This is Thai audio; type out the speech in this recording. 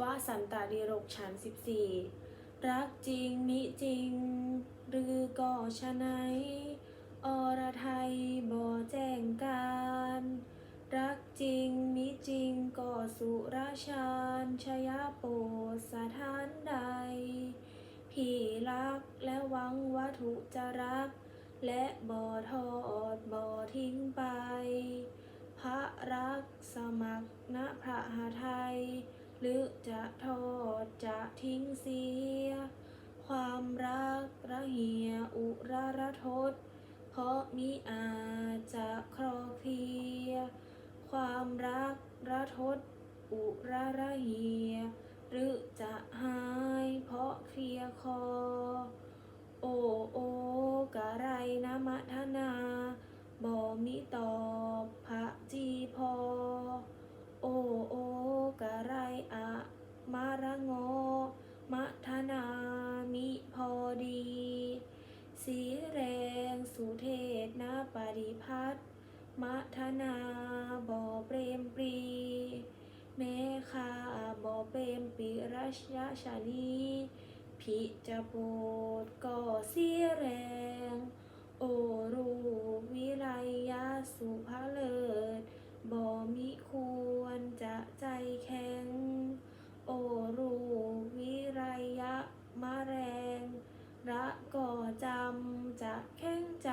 ว่าสันตาดีรกฉันสิบสี่รักจริงมิจริง หรือก่อชะไหนอรไทยบ่แจ้งการ รักจริงมิจริงก่อสุราชานชยโปสถานใด พี่รักและหวังวัตถุจะรัก และบ่ทอดบ่ทิ้งไป พระรักสมัครณพระหาไทย หรือจะทอดจะทิ้งเสีย ความรักระเหียอุราระทศ เพราะมิอาจจะคลอเคลีย ความรักระทศ อุราระเหีย หรือจะหายเพราะเคลียคอ โอโอกะไรนะมะทนาบ่มีตอบพระจีพอ โอโอกะไรอะ มาระงอมะทนามิพอดี สีแรงสุเทศนาปริพัฒน์มัทนาบ่อเปรมปรี แม่ข้าบ่อเปรมปีรัชยชานีพิจะโปดก่อเสียแรง โอรูวิไลยาสุภาเลิศบ่มิควรจะใจแข็ง โอรูวิไรยะ มาแรง ระก่อจำจะแข็งใจ